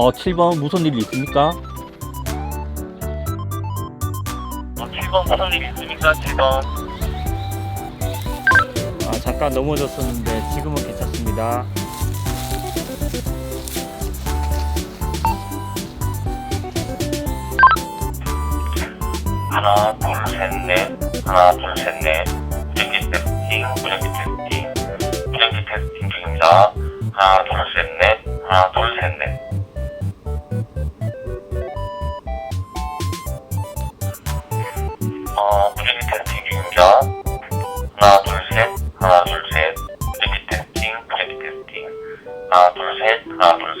어, 7번 무슨 일 있습니까? 어, 7번 무슨 일 있습니까? 7번. 아, 잠깐 넘어졌었는데 지금은 괜찮습니다. 하나, 둘, 셋, 넷. 하나, 둘, 셋, 넷. 무전기 테스팅, 무전기 테스팅. 무전기 테스팅 중입니다. 하나, 둘, 셋, 넷. 하나, 둘, 셋, 넷. 어, 무전기 테스팅 중입니다. 하나, 둘, 셋. 하나, 둘, 셋. 무전기 테스팅, 무전기 테스팅. 하나, 둘, 셋. 하나, 둘,